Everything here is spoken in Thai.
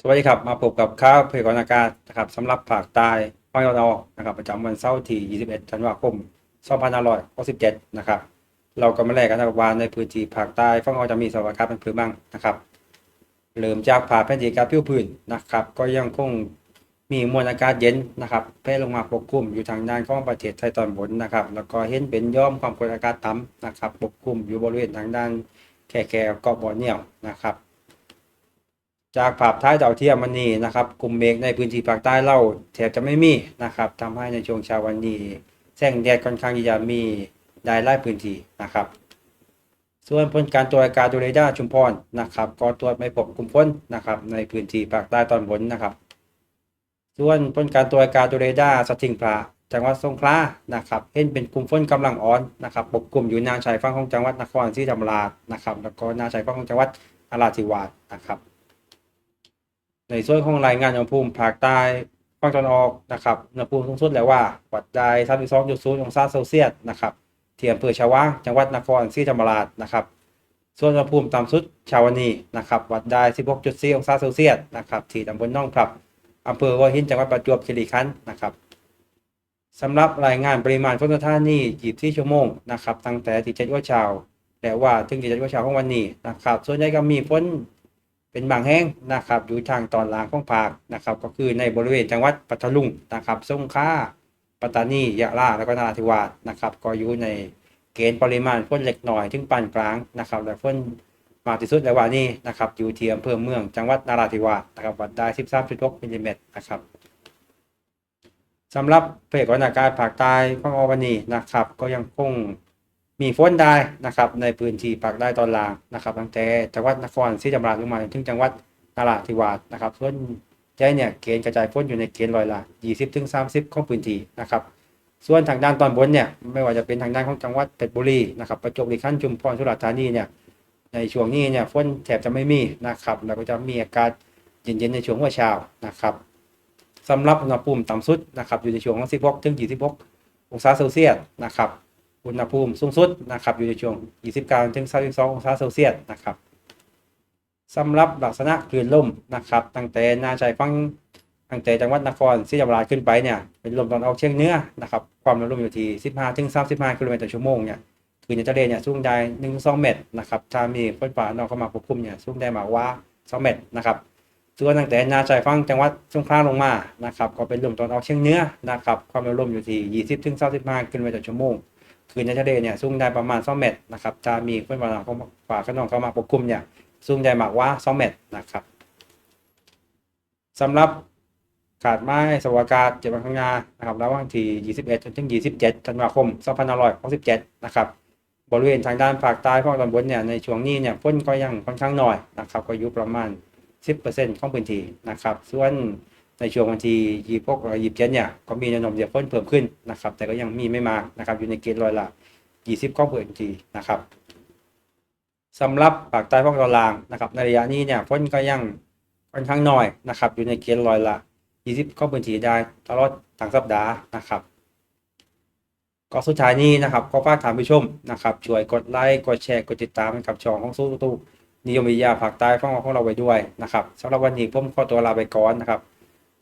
สวัสดีครับ มาพบกับข่าวเพยากรณ์อากาศนะครับสำหรับภาคใต้ภาคตะวันออกนะครับประจำวันเสาร์ที่ 21 ธันวาคม 2567 นะครับ เราก็มาแลกกันนะครับว่าในพื้นที่ภาคใต้ฝั่งออกจะมีสภาพอากาศเป็นพื้นบ้างนะครับเริ่มจากผ่าแผ่นดินการผิวพื้นนะครับ ก็ยังคงมีมวลอากาศเย็นนะครับแผ่ลงมาปกคลุมอยู่ทางด้านของประเทศไทยตอนบนนะครับ แล้วก็เห็นเป็นย่อมความกดอากาศต่ำนะครับ ปกคลุมอยู่บริเวณทางด้านแค่แค่เกาะบ่อเหนียวนะครับ จากภาพท้ายดาวเทียมวันนี้นะครับกลุ่มเมฆในพื้นที่ภาคใต้เล่าแทบจะไม่มีนะครับทำให้ในช่วงเช้าวันนี้แสงแดดค่อนข้างที่จะมีได้หลายพื้นที่นะครับ ส่วนผลการตรวจอากาศดูเรดาร์ชุมพรนะครับก็ตรวจไม่พบกลุ่มฝนนะครับในพื้นที่ภาคใต้ตอนบนนะครับ ส่วนผลการตรวจอากาศดูเรดาร์สถิงพระจังหวัดสงขลานะครับเห็นเป็นกลุ่มฝนกำลังอ่อนนะครับปกกลุ่มอยู่แนวชายฝั่งของจังหวัดนครศรีธรรมราชนะครับแล้วก็แนวชายฝั่งของจังหวัดนราธิวาสนะครับ ในส่วนของรายงานอุณหภูมิภาคใต้ฝั่งตะวันออกนะครับอุณหภูมิสูงสุดแล้วว่าวัดได้32.0องศาเซลเซียสนะครับที่อำเภอชาวางจังหวัดนครศรีธรรมราชนะครับ ส่วนอุณหภูมิต่ำสุดชาววันนี้นะครับ วัดได้ 16.4 องศาเซลเซียสนะครับที่ตำบลหนองพลับอำเภอหัวหินจังหวัดประจวบคีรีขันธ์นะครับสำหรับรายงานปริมาณฝนท่านี่ 24 ชั่วโมงนะครับตั้งแต่ที่7ว่าเช้าและว่าถึงที่7ว่าเช้าของวันนี้นะครับ ส่วนใหญ่ก็มีฝน เป็นบางแห่งนะครับอยู่ทางตอนล่างของภาคนะครับ ก็คือในบริเวณจังหวัดปัตตานีนะครับสงขลาปัตตานียะลาแล้วก็นราธิวาสนะครับ ก็อยู่ในเกณฑ์ปริมาณฝนเล็กน้อยถึงปานกลางนะครับและฝนมากที่สุดในวันนี้นะครับอยู่ที่อำเภอเมืองจังหวัดนราธิวาสนะครับวัดได้ 13.6มิลลิเมตรนะครับสำหรับเพจกรณากาศภาคใต้ฝั่งอวันนี้นะครับ ก็ยังคง มีฝนได้นะครับในพื้นที่ภาคใต้ตอนล่างนะครับตั้งแต่จังหวัดนครศรีธรรมราชลงมาถึงจังหวัดนราธิวาสนะครับส่วนใหญ่เนี่ยเกณฑ์กระจายฝนอยู่ในเกณฑ์ร้อยละ20ถึง30 ของพื้นที่นะครับส่วนทางด้านตอนบนเนี่ยไม่ว่าจะเป็นทางด้านของจังหวัดเพชรบุรีนะครับประจวบคีรีขันธ์ชุมพรสุราษฎร์ธานีเนี่ยในช่วงนี้เนี่ยฝนแทบจะไม่มีนะครับแล้วก็จะมีอากาศเย็นๆในช่วงหัวเช้านะครับสำหรับอุณหภูมิต่ำสุดนะครับอยู่ในช่วงของ16ถึง26องศาเซลเซียสนะครับ อุณหภูมิสูงสุดนะครับอยู่ในช่วง 29ถึง32องศาเซลเซียสนะครับสำหรับลักษณะคลื่นลมนะครับ ตั้งแต่นาชายฝั่งตั้งแต่จังหวัดนครศรีธรรมราชขึ้นไปเนี่ยเป็นลมตอนออกเฉียงเหนือนะครับความเร็วลมอยู่ที่ 15ถึง35กิโลเมตรต่อชั่วโมงเนี่ยคลื่นในทะเลเนี่ยสูงได้1-2 เมตรนะครับถ้ามีฝนฟ้านองเข้ามาควบคุมเนี่ยสูงได้มากว่า 2 เมตรนะครับส่วนตั้งแต่นาชายฝั่งจังหวัดสงขลาลงมานะครับก็เป็นลมตอนออกเฉียงเหนือนะครับความเร็วลมอยู่ที่ 20ถึง35กิโลเมตรต่อชั่วโมง คืนในทะเลเนี่ยสูงได้ประมาณ2เมตรนะครับจะมีฝนฟ้าเข้ามาฝาขนองเข้ามาปกคลุมเนี่ยสูงได้มากกว่า2เมตรนะครับสำหรับขาดไม้สวากาศเจ็ดวันข้างหน้านะครับระหว่างที่ 21 จนถึง 27 ธันวาคม 2567 นะครับบริเวณทางด้านภาคใต้ของตอนบนเนี่ยในช่วงนี้เนี่ยฝนก็ยังค่อนข้างน้อยนะครับก็อยู่ประมาณ 10%ของพื้นที่นะครับ ส่วน ในช่วงวันที่26กับ27เนี่ยก็มีแนวโน้มจะฝนเพิ่มขึ้นนะครับ แต่ก็ยังมีไม่มากนะครับอยู่ในเกณฑ์ร้อยละ20ของพื้นทีนะครับสำหรับภาคใต้ภาคตอนล่างนะครับในระยะนี้เนี่ยฝนก็ยังค่อนข้างน้อยนะครับ อยู่ในเกณฑ์ร้อยละ20ของพื้นทีได้ตลอดทั้งสัปดาห์นะครับก็สุดท้ายนี้นะครับก็ฝากท่านผู้ชมนะครับช่วยกดไลค์กดแชร์กดติดตามกับช่องของสู้ตู้นิยมวิทยาภาคใต้ฟังของเราไว้ด้วยนะครับสำหรับวันนี้ผมขอตัวลาไปก่อนนะครับ